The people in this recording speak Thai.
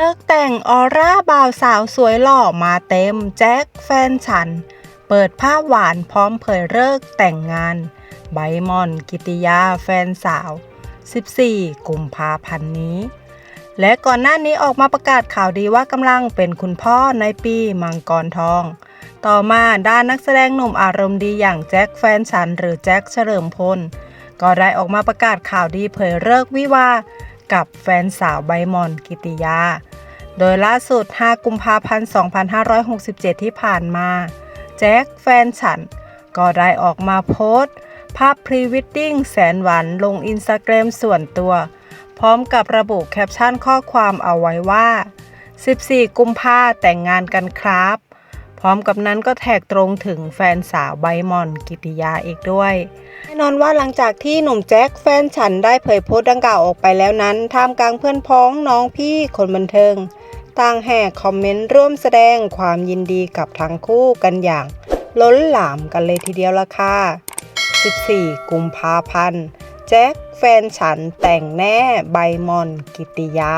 เลิกแต่งออร่าบ่าวสาวสวยหล่อมาเต็ม แจ็คแฟนฉัน เปิดภาพหวานพร้อมเผยเลิกแต่งงาน ใบมอนกิติยาแฟนสาว 14 กุมภาพันธ์นี้ และก่อนหน้านี้ออกมาประกาศข่าวดีว่ากำลังเป็นคุณพ่อในปีมังกรทอง ต่อมาด้านนักแสดงหนุ่มอารมณ์ดีอย่างแจ็คแฟนฉัน หรือแจ็คเฉลิมพลก็ได้ออกมาประกาศข่าวดีเผยเลิกวิวากับแฟนสาวใบมอนกิติยา โดยล่าสุด 5 กุมภาพันธ์ 2567 ที่ผ่านมา แจ็คแฟนฉัน ก็ได้ออกมาโพสต์ ภาพพรีวิดดิ้งแสนหวานลงอินสตาแกรมส่วนตัว พร้อมกับระบุแคปชั่นข้อความเอาไว้ว่า 14 กุมภาแต่งงานกันครับ พร้อมกับนั้นก็แท็กตรงถึงแฟนสาวใบมอนกิติยาอีกด้วย แน่นอนว่าหลังจากที่หนุ่มแจ็คแฟนฉันได้เผยโพสต์ดังกล่าวออกไปแล้วนั้นท่ามกลางเพื่อนพ้องน้องพี่คนบันเทิง ต่างแห่คอมเมนต์ร่วมแสดงความยินดีกับทั้งคู่กันอย่างล้นหลามกันเลยทีเดียวละค่ะ 14 กุมภาพันธ์ แจ็คแฟนฉันแต่งแน่ใบมอนกิติยา